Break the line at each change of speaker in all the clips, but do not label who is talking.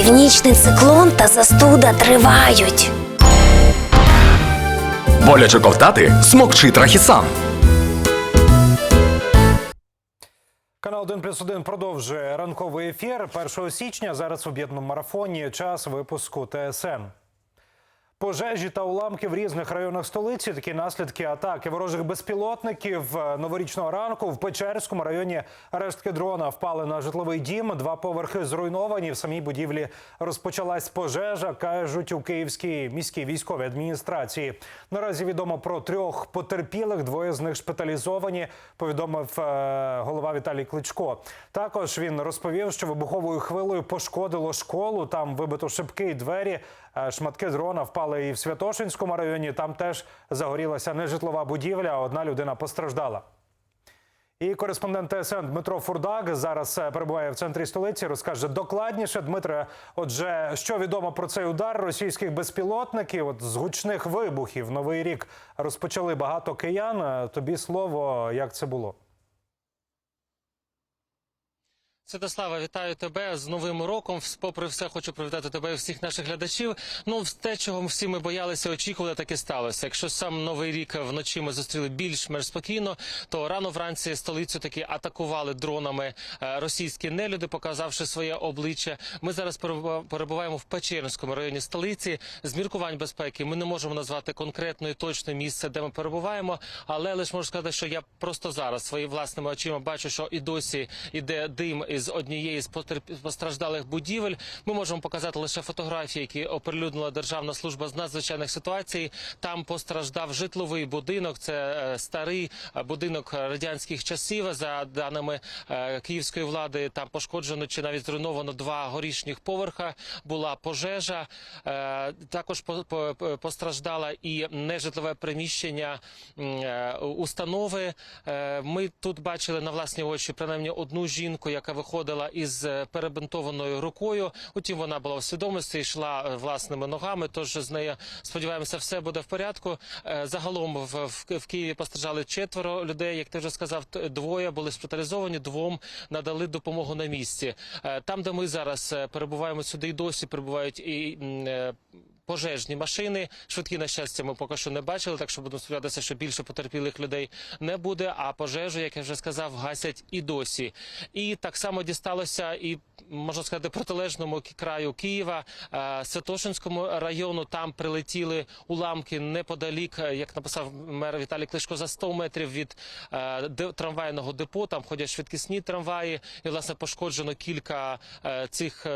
Північний циклон та застуда тривають.
Боляче ковтати смокчи трахісан.
Канал 1 плюс 1 продовжує ранковий ефір 1 січня. Зараз в об'єднаному марафоні час випуску ТСН. Пожежі та уламки в різних районах столиці. Такі наслідки атаки ворожих безпілотників Е, новорічного ранку в Печерському районі рештки дрона впали на житловий дім. Два поверхи зруйновані. В самій будівлі розпочалась пожежа. кажуть у Київській міській військовій адміністрації. Наразі відомо про трьох потерпілих. Двоє з них шпиталізовані. Повідомив е, голова Віталій Кличко. Також він розповів, що вибуховою хвилею пошкодило школу. Там вибито шибки і двері. Е, Шматки дрона впали і в Святошинському районі. Там теж загорілася нежитлова будівля. Одна людина постраждала. І кореспондент ТСН Дмитро Фурдак зараз е, перебуває в центрі столиці. Розкаже докладніше. Дмитре, отже, що відомо про цей удар російських безпілотників? От з гучних вибухів новий рік розпочали багато киян. Е, Тобі слово, як це було?
Святослава, вітаю тебе з новим роком. Попри все, хочу привітати тебе і всіх наших глядачів. Ну, те, чого всі ми боялися, очікували, так і сталося. Якщо сам новий рік вночі ми зустріли більш-менш спокійно, то рано вранці столицю таки атакували дронами е, російські нелюди, показавши своє обличчя. Ми зараз перебуваємо в Печерському районі столиці. З міркувань безпеки ми не можемо назвати конкретне і точне місце, де ми перебуваємо, але лише можу сказати, що я просто зараз своїми власними очима бачу, що і досі іде дим із однієї з постраждалих будівель. Ми можемо показати лише фотографії, які оприлюднила Державна служба з надзвичайних ситуацій. Там постраждав житловий будинок. Це е, старий е, будинок радянських часів. За даними е, київської влади, там пошкоджено чи навіть зруйновано два горішніх поверха. Була пожежа. Також по- по- по- постраждала і нежитлове приміщення установи. Ми тут бачили на власні очі принаймні одну жінку, яка виходила із е, перебинтованою рукою. Утім, вона була в свідомості, йшла е, власними ногами. Тож з нею сподіваємося, все буде в порядку. Е, Загалом в, в, в Києві постраждали четверо людей. Як ти вже сказав, двоє були шпиталізовані, двом надали допомогу на місці. Там, де ми зараз перебуваємо сюди, і досі перебувають і. Пожежні машини, швидкі на щастя, ми поки що не бачили, так що будемо сподіватися, що більше потерпілих людей не буде. А пожежу, як я вже сказав, гасять і досі. І так само дісталося і можна сказати протилежному краю Києва, е, Святошинському району. Там прилетіли уламки неподалік, е, як написав мер Віталій Кличко, за 100 метрів від е, трамвайного депо. Там ходять швидкісні трамваї, і власне пошкоджено кілька цих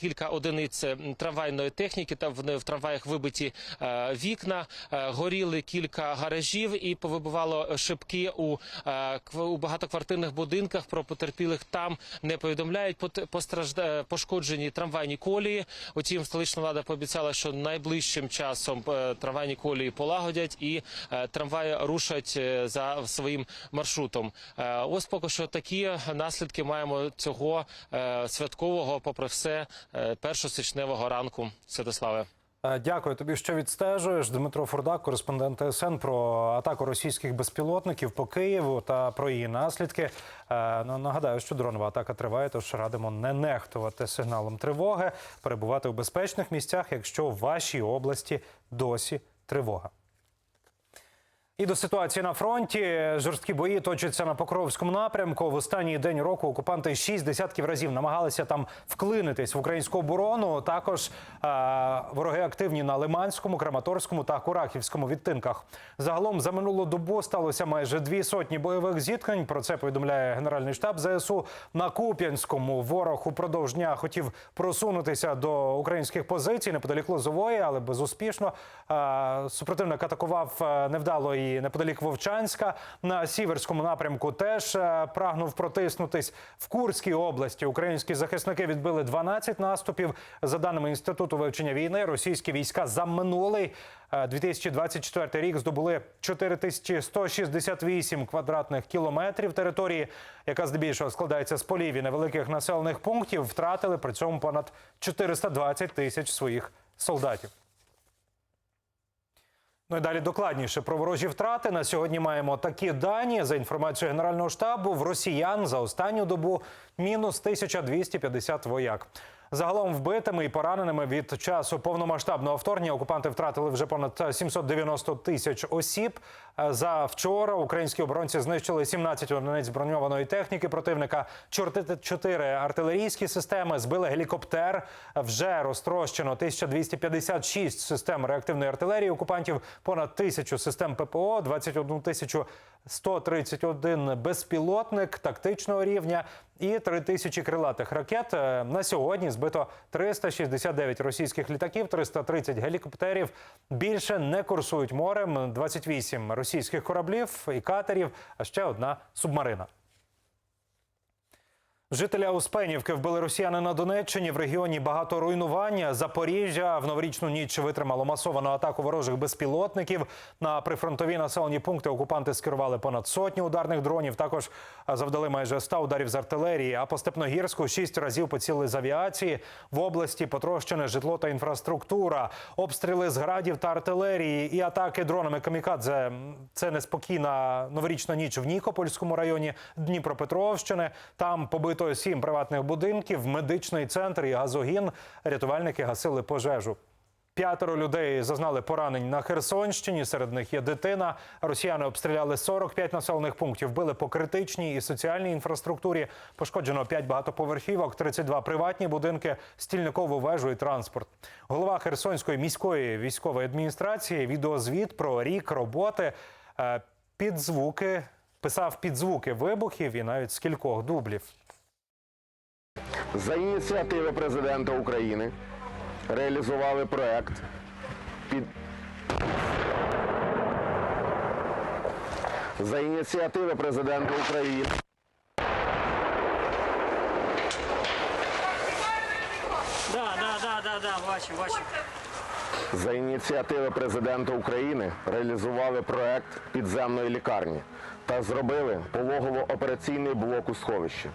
кілька одиниць трамвайної техніки. Та в, в трамваях вибиті е, вікна, е, горіли кілька гаражів і повибивало шибки у, е, у багатоквартирних будинках. Про потерпілих там не повідомляють. Пошкоджені трамвайні колії. Утім, столична влада пообіцяла, що найближчим часом трамвайні колії полагодять і трамваї рушать за своїм маршрутом. Ось поки що такі наслідки маємо цього святкового, попри все, першосічневого ранку. Святославе.
Е, Дякую тобі, що відстежуєш. Дмитро Фурдак, кореспондент ТСН про атаку російських безпілотників по Києву та про її наслідки. Е, Ну, нагадаю, що дронова атака триває, тож радимо не нехтувати сигналом тривоги, перебувати у безпечних місцях, якщо в вашій області досі тривога. І до ситуації на фронті жорсткі бої точаться на Покровському напрямку. В останній день року окупанти шість десятків разів намагалися там вклинитись в українську оборону. Також е, вороги активні на Лиманському, Краматорському та Курахівському відтинках. Загалом за минулу добу сталося майже дві сотні бойових зіткнень. Про це повідомляє Генеральний штаб ЗСУ. На Куп'янському ворог упродовж дня хотів просунутися до українських позицій неподалік Лозової, але безуспішно. Е, Супротивник атакував е, невдало і неподалік Вовчанська. На сіверському напрямку теж е, прагнув протиснутись в Курській області. Українські захисники відбили 12 наступів. За даними інституту вивчення війни, російські війська за минулий е, 2024 рік здобули 4168 квадратних кілометрів території, яка здебільшого складається з полів і невеликих населених пунктів. Втратили при цьому понад 420 тисяч своїх солдатів. Ну і далі докладніше про ворожі втрати. На сьогодні маємо такі дані. За інформацією Генерального штабу, в росіян за останню добу мінус 1250 вояк. Загалом вбитими і пораненими від часу повномасштабного вторгнення окупанти втратили вже понад 790 тисяч осіб. За вчора українські оборонці знищили 17 одиниць броньованої техніки противника, 4 артилерійські системи, збили гелікоптер. Вже розтрощено 1256 систем реактивної артилерії окупантів, понад тисячу систем ППО, 21 тисячу 131 безпілотник тактичного рівня і 3 тисячі крилатих ракет. Е, На сьогодні збито 369 російських літаків, 330 гелікоптерів. Більше не курсують морем. 28 російських кораблів і катерів, а ще одна субмарина. Жителя Успенівки вбили росіяни на Донеччині. В регіоні багато руйнування. Запоріжжя в новорічну ніч витримало масовану атаку ворожих безпілотників. На прифронтові населені пункти окупанти скерували понад сотню ударних дронів. Також завдали майже 100 ударів з артилерії. А по Степногірську шість разів поцілили з авіації. В області потрощене житло та інфраструктура, обстріли з градів та артилерії і атаки дронами камікадзе. Це неспокійна новорічна ніч в Нікопольському районі Дніпропетровщини. Там побито сім приватних будинків, медичний центр і газогін. Рятувальники гасили пожежу. П'ятеро людей зазнали поранень на Херсонщині. Серед них є дитина. Росіяни обстріляли 45 населених пунктів, били по критичній і соціальній інфраструктурі. Пошкоджено 5 багатоповерхівок, 32 приватні будинки, стільникову вежу і транспорт. Голова Херсонської міської військової адміністрації відеозвіт про рік роботи е, під звуки писав під звуки вибухів і навіть з кількох дублів.
За ініціативи президента України реалізували проект під за ініціативи президента України
Да, да, да, да, да, бачимо, бачимо.
за ініціативи президента України реалізували проект підземної лікарні та зробили пологово-операційний блок у сховищі.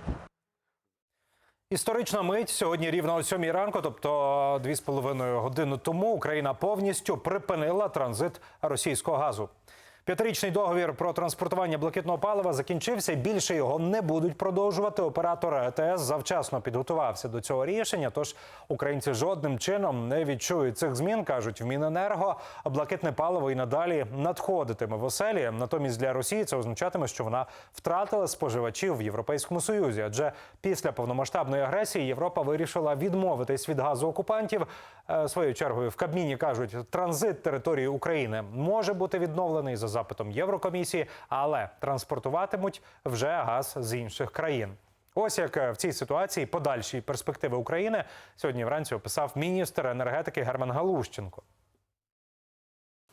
Історична мить сьогодні рівно о сьомій ранку, тобто дві з половиною години тому, Україна повністю припинила транзит російського газу. П'ятирічний договір про транспортування блакитного палива закінчився. Більше його не будуть продовжувати. Оператор ЕТС завчасно підготувався до цього рішення. Тож українці жодним чином не відчують цих змін. кажуть в Міненерго. Блакитне паливо і надалі надходитиме в оселі. Натомість для Росії це означатиме, що вона втратила споживачів в Європейському Союзі. Адже після повномасштабної агресії Європа вирішила відмовитись від газу окупантів. Е, Своєю чергою в Кабміні кажуть, транзит території України може бути відновлений за запитом Єврокомісії, але транспортуватимуть вже газ з інших країн. Ось як е, в цій ситуації подальші перспективи України сьогодні вранці описав міністр енергетики Герман Галущенко.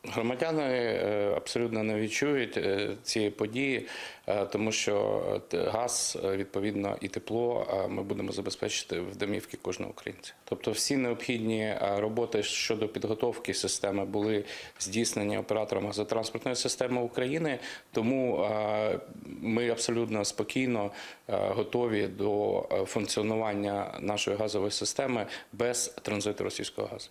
Громадяни е, абсолютно не відчують е, цієї події, е, тому що газ, відповідно, і тепло ми будемо забезпечити в домівки кожного українця. Тобто, всі необхідні роботи щодо підготовки системи були здійснені оператором газотранспортної системи України. Тому ми абсолютно спокійно готові до функціонування нашої газової системи без транзиту російського газу.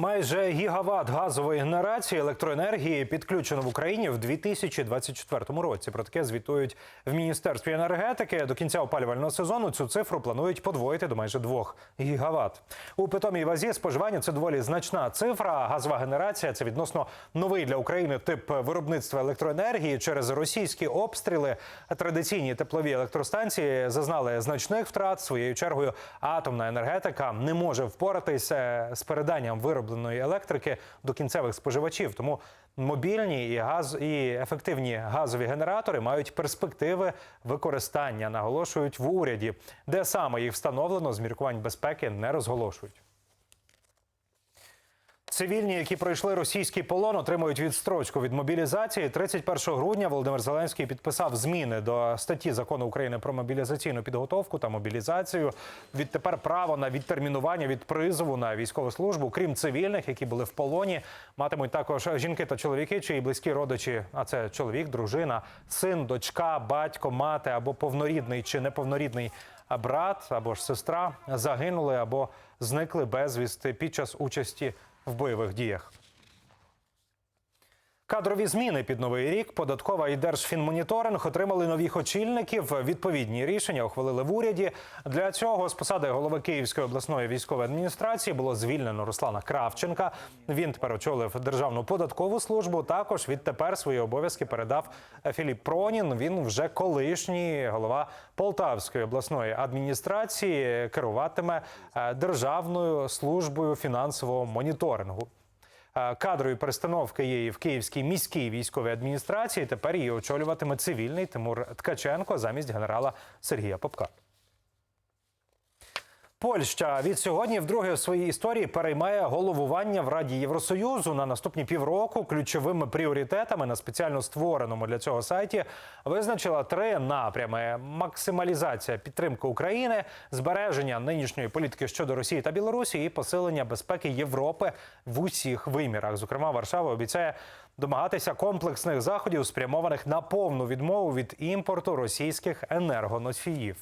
Майже гігават газової генерації електроенергії підключено в Україні в 2024 році. Про таке звітують в міністерстві енергетики. До кінця опалювального сезону цю цифру планують подвоїти до майже 2 гігават. У питомій вазі споживання це доволі значна цифра. Газова генерація це відносно новий для України тип виробництва електроенергії через російські обстріли. Традиційні теплові електростанції зазнали значних втрат. Своєю чергою атомна енергетика не може впоратися з переданням виробленої електрики до кінцевих споживачів. Тому мобільні і газ і ефективні газові генератори мають перспективи використання, наголошують в уряді, де саме їх встановлено з міркувань безпеки не розголошують. Цивільні, які пройшли російський полон, отримують відстрочку від мобілізації. 31 грудня Володимир Зеленський підписав зміни до статті закону України про мобілізаційну підготовку та мобілізацію. Відтепер право на відтермінування від призову на військову службу, крім цивільних, які були в полоні, матимуть також жінки та чоловіки, чиї близькі родичі. А це чоловік, дружина, син, дочка, батько, мати або повнорідний чи неповнорідний брат або ж сестра загинули або зникли безвісти під час участі в бойових діях. Кадрові зміни під новий рік податкова і держфінмоніторинг отримали нових очільників. Відповідні рішення ухвалили в уряді. Для цього з посади голови Київської обласної військової адміністрації було звільнено Руслана Кравченка. Він тепер очолив державну податкову службу. Також відтепер свої обов'язки передав Філіп Пронін. Він вже колишній голова Полтавської обласної адміністрації керуватиме е, державною службою фінансового моніторингу. Е, Кадрові перестановки є в Київській міській військовій адміністрації. Тепер її очолюватиме цивільний Тимур Ткаченко замість генерала Сергія Попка. Польща від сьогодні вдруге в своїй історії переймає головування в Раді Євросоюзу на наступні півроку. Ключовими пріоритетами на спеціально створеному для цього сайті визначила три напрями: максималізація підтримки України, збереження нинішньої політики щодо Росії та Білорусі і посилення безпеки Європи в усіх вимірах. Зокрема, Варшава обіцяє домагатися комплексних заходів, спрямованих на повну відмову від імпорту російських енергоносіїв.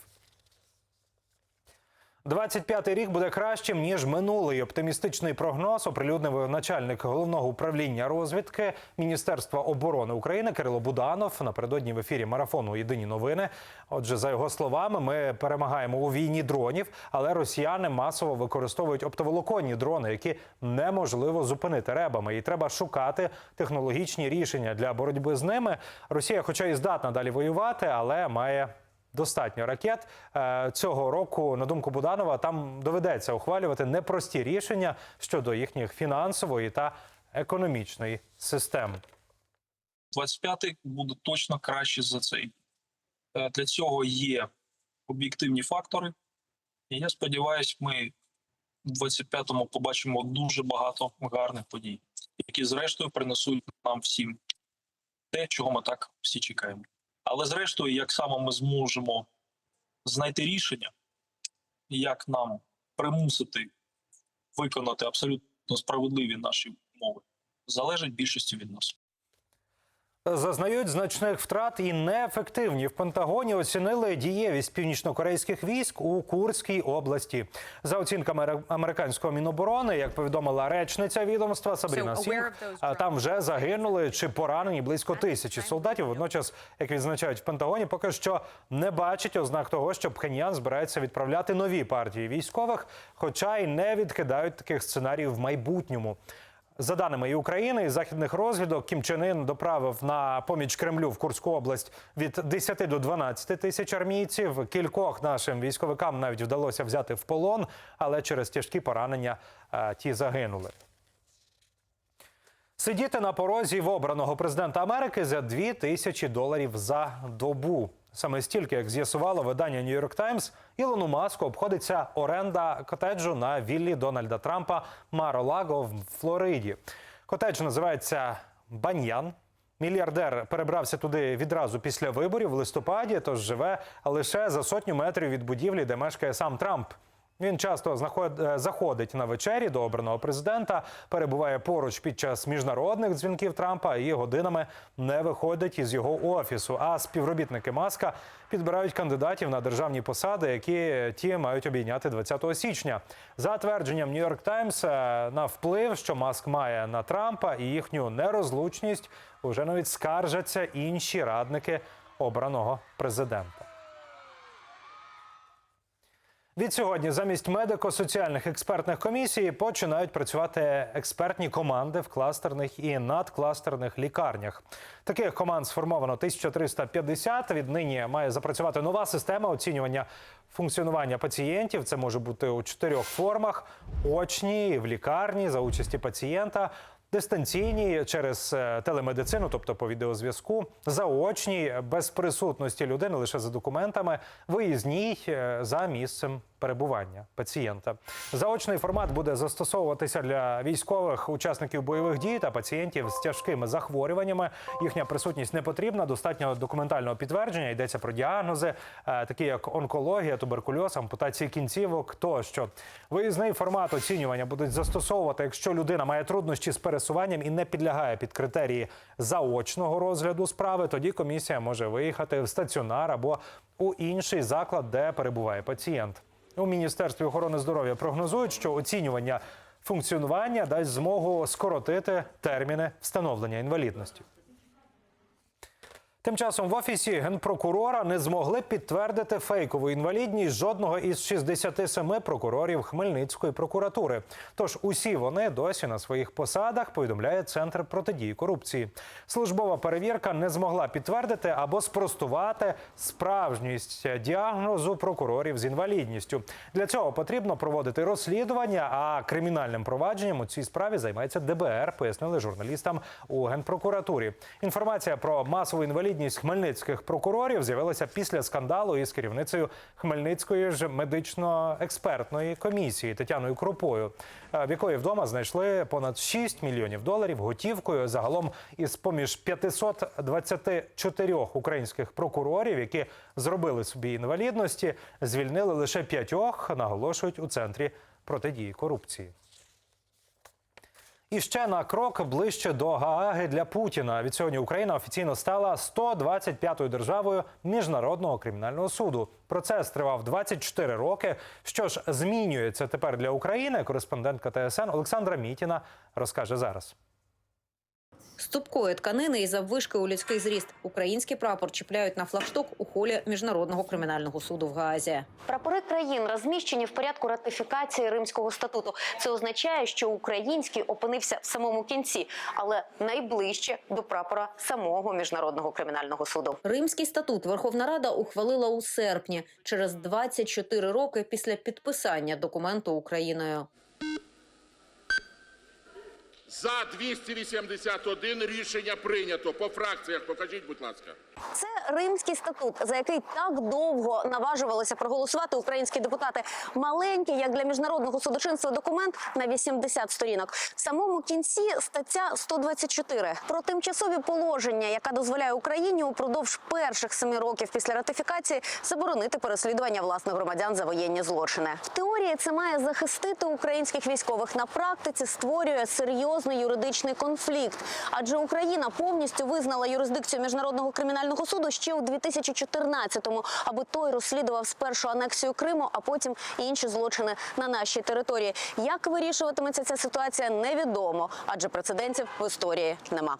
25-й рік буде кращим ніж минулий. Оптимістичний прогноз оприлюднив начальник головного управління розвідки Міністерства оборони України Кирило Буданов напередодні в ефірі марафону Єдині новини. Отже, за його словами, ми перемагаємо у війні дронів, але росіяни масово використовують оптоволоконні дрони, які неможливо зупинити ребами. І треба шукати технологічні рішення для боротьби з ними. Росія, хоча і здатна далі воювати, але має достатньо ракет Е, цього року. На думку Буданова, там доведеться ухвалювати непрості рішення щодо їхніх фінансової та економічної систем.
25-й буде точно краще за цей. Е, Для цього є об'єктивні фактори. І я сподіваюся, ми в 25-му побачимо дуже багато гарних подій, які, зрештою, принесуть нам всім те, чого ми так всі чекаємо. Але зрештою, як саме ми зможемо знайти рішення, як нам примусити виконати абсолютно справедливі наші умови, залежить більшості від нас.
Зазнають значних втрат і неефективні в Пентагоні оцінили дієвість північнокорейських військ у Курській області. За оцінками американського міноборони, як повідомила речниця відомства Сабріна Сінг, там вже загинули чи поранені близько тисячі солдатів. Водночас, як відзначають в Пентагоні, поки що не бачить ознак того, що Пхеньян збирається відправляти нові партії військових, хоча й не відкидають таких сценаріїв в майбутньому. За даними і України і західних розвідок, Кім Чен Ін доправив на поміч Кремлю в Курську область від 10 до 12 тисяч армійців. Кількох нашим військовикам навіть вдалося взяти в полон, але через тяжкі поранення е, ті загинули. Сидіти на порозі в обраного президента Америки за 2 тисячі доларів за добу. Саме стільки, як з'ясувало видання Нью-Йорк Таймс, Ілону Маску обходиться оренда котеджу на віллі Дональда Трампа Маро-Лаго в Флориді. Котедж називається Баньян. Мільярдер перебрався туди відразу після виборів в листопаді, тож живе лише за сотню метрів від будівлі, де мешкає сам Трамп. Він часто е, заходить на вечері до обраного президента, перебуває поруч під час міжнародних дзвінків Трампа і годинами не виходить із його офісу. А співробітники Маска підбирають кандидатів на державні посади, які ті мають обійняти 20 січня. За твердженням York Times, е, на вплив, що Маск має на Трампа і їхню нерозлучність, уже навіть скаржаться інші радники обраного президента. Від сьогодні замість медико-соціальних експертних комісій починають працювати експертні команди в кластерних і надкластерних лікарнях. Таких команд сформовано 1350. Віднині має запрацювати нова система оцінювання функціонування пацієнтів. Це може бути у чотирьох формах: очні, в лікарні за участі пацієнта. Дистанційні через е, телемедицину, тобто по відеозв'язку, заочні без присутності людини лише за документами, виїзній е, за місцем перебування пацієнта. Заочний формат буде застосовуватися для військових учасників бойових дій та пацієнтів з тяжкими захворюваннями. Їхня присутність не потрібна. Достатньо документального підтвердження. Йдеться про діагнози, е, такі як онкологія, туберкульоз, ампутації кінцівок тощо. Виїзний формат оцінювання будуть застосовувати, якщо людина має труднощі з пересуванням і не підлягає під критерії заочного розгляду справи. Тоді комісія може виїхати в стаціонар або у інший заклад, де перебуває пацієнт. У міністерстві охорони здоров'я прогнозують, що оцінювання функціонування дасть змогу скоротити терміни встановлення інвалідності. Тим часом в офісі генпрокурора не змогли підтвердити фейкову інвалідність жодного із 67 прокурорів Хмельницької прокуратури. Тож усі вони досі на своїх посадах повідомляє центр протидії корупції. Службова перевірка не змогла підтвердити або спростувати справжність діагнозу прокурорів з інвалідністю. Для цього потрібно проводити розслідування. А кримінальним провадженням у цій справі займається ДБР, пояснили журналістам у генпрокуратурі. Інформація про масову інвалідність хмельницьких прокурорів з'явилася після скандалу із керівницею Хмельницької ж медично-експертної комісії Тетяною Крупою, е, в якої вдома знайшли понад 6 мільйонів доларів готівкою. Загалом із поміж 524 українських прокурорів, які зробили собі інвалідності, звільнили лише п'ятьох, наголошують у центрі протидії корупції. І ще на крок ближче до Гааги для Путіна. Від сьогодні Україна офіційно стала 125-ю державою міжнародного кримінального суду. Процес тривав 24 роки. Що ж змінюється тепер для України? Кореспондентка ТСН Олександра Мітіна розкаже зараз.
З тканини і заввишки у людський зріст український прапор чіпляють на флагшток у холі міжнародного кримінального суду в Гаазі.
Прапори країн розміщені в порядку ратифікації Римського статуту. Це означає, що український опинився в самому кінці, але найближче до прапора самого міжнародного кримінального суду.
Римський статут Верховна Рада ухвалила у серпні, через 24 роки після підписання документу Україною.
За 281 рішення прийнято. По фракціях покажіть, будь ласка.
Це римський статут, за який так довго наважувалися проголосувати українські депутати. Маленький, як для міжнародного судочинства, документ на 80 сторінок. В самому кінці стаття 124 про тимчасові положення, яка дозволяє Україні упродовж перших семи років після ратифікації заборонити переслідування власних громадян за воєнні злочини. В теорії це має захистити українських військових. На практиці створює серйозний юридичний конфлікт, адже Україна повністю визнала юрисдикцію міжнародного кримінального суду ще у 2014-му, аби той розслідував спершу анексію Криму, а потім інші злочини на нашій території. Як вирішуватиметься ця ситуація, невідомо, адже прецедентів в історії нема.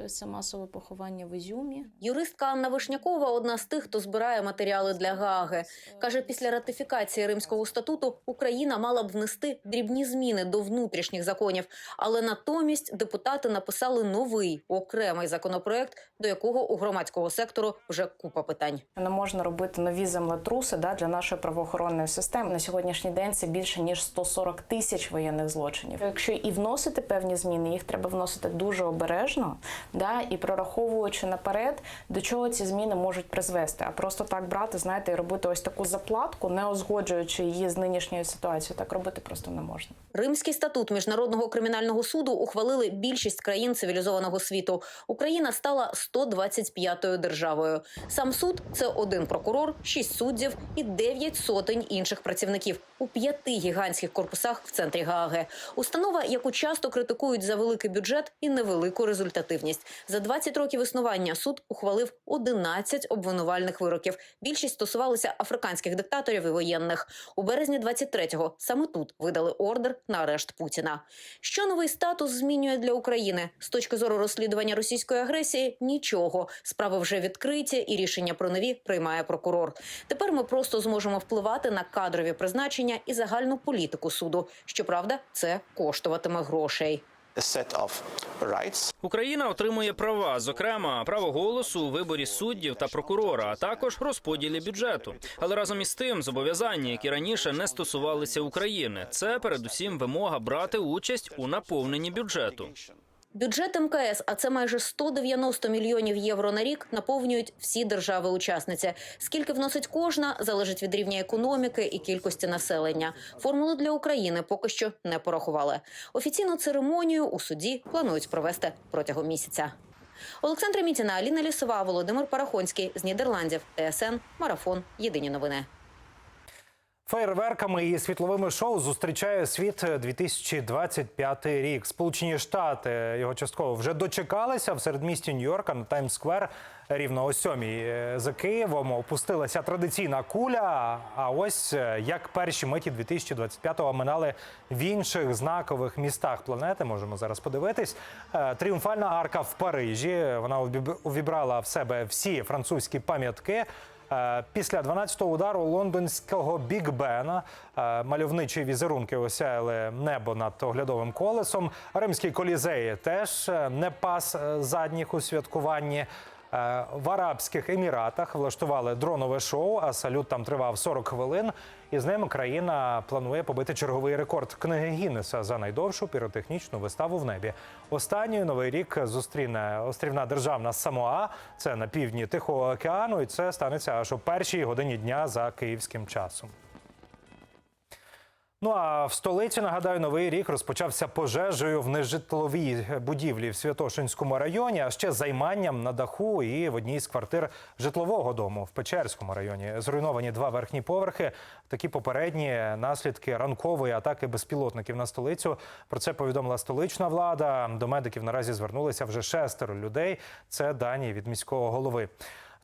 Це це масове поховання в Ізюмі.
Юристка Анна Вишнякова одна з тих, хто збирає матеріали для Гааги. Каже, після ратифікації Римського статуту Україна мала б внести дрібні зміни до внутрішніх законів, але натомість депутати написали новий окремий законопроект, до якого у громадського сектору вже купа питань.
Не можна робити нові землетруси да, для нашої правоохоронної системи. На сьогоднішній день це більше ніж 140 тисяч воєнних злочинів. Якщо і вносити певні зміни, їх треба вносити дуже обережно, да, і прораховуючи наперед, до чого ці зміни можуть призвести. А просто так брати, знаєте, і робити ось таку заплатку, не узгоджуючи її з нинішньою ситуацією, так робити просто не можна.
Римський статут міжнародного кримінального суду ухвалили більшість країн цивілізованого світу. Україна стала 125-ю державою. Сам суд це один прокурор, шість суддів і дев'ять сотень інших працівників у п'яти гігантських корпусах в центрі Гааги. Установа, яку часто критикують за великий бюджет і невелику результативність. За 20 років існування суд ухвалив 11 обвинувальних вироків. Більшість стосувалися африканських диктаторів і воєнних. У березні 23-го саме тут видали ордер на арешт Путіна. Що новий статус змінює для України з точки зору розслідування російської агресії? Нічого. Справи вже відкриті, і рішення про нові приймає прокурор. Тепер ми просто зможемо впливати на кадрові призначення і загальну політику суду. Щоправда, це коштуватиме грошей.
Україна отримує права, зокрема право голосу у виборі суддів та прокурора, а також розподілі бюджету. Але разом із тим зобов'язання, які раніше не стосувалися України, це передусім вимога брати участь у наповненні бюджету.
Бюджет МКС, а це майже 190 мільйонів євро на рік, наповнюють всі держави-учасниці. Скільки вносить кожна, залежить від рівня економіки і кількості населення. Формулу для України поки що не порахували. Офіційну церемонію у суді планують провести протягом місяця. Олександра Мітіна, Аліна Лісова, Володимир Парахонський з Нідерландів. ТСН Марафон. Єдині новини.
Фейерверками і світловими шоу зустрічає світ 2025 рік. Сполучені Штати його частково вже дочекалися в середмісті Нью-Йорка на Таймс-сквер рівно о сьомій. Е, За Києвом опустилася традиційна куля. А ось е, як перші миті 2025-го минали в інших знакових містах планети. Можемо зараз подивитись. Е, Тріумфальна арка в Парижі. Вона увіб- увібрала в себе всі французькі пам'ятки. Е, Після 12-го удару лондонського Біг Бена е, мальовничі візерунки осяяли небо над оглядовим колесом. Римський колізей теж е, не пас задніх у святкуванні. Е, В Арабських Еміратах влаштували дронове шоу, а салют там тривав 40 хвилин. І з ним країна планує побити черговий рекорд книги Гіннеса за найдовшу піротехнічну виставу в небі. Останньою новий рік зустріне острівна державна Самоа. Це на півдні Тихого океану, і це станеться аж о першій годині дня за київським часом. Ну а в столиці нагадаю, новий рік розпочався пожежею в нежитловій будівлі в Святошинському районі, а ще займанням на даху і в одній з квартир житлового дому в Печерському районі. Зруйновані два верхні поверхи. Такі попередні наслідки ранкової атаки безпілотників на столицю. Про це повідомила столична влада. До медиків наразі звернулися вже шестеро людей. Це дані від міського голови.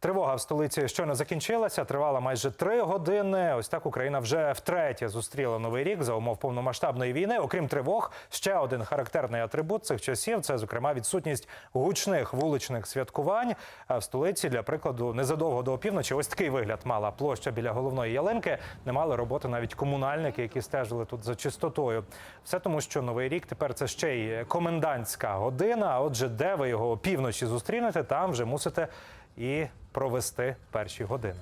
Тривога в столиці щойно закінчилася, тривала майже три години. Ось так Україна вже втретє зустріла новий рік за умов повномасштабної війни. Окрім тривог, ще один характерний атрибут цих часів це, зокрема, відсутність гучних вуличних святкувань. В столиці, для прикладу, незадовго до опівночі, ось такий вигляд мала площа біля головної ялинки. Не мали роботи навіть комунальники, які стежили тут за чистотою. Все тому, що новий рік тепер це ще й комендантська година. Отже, де ви його опівночі зустрінете, там вже мусите і провести перші години.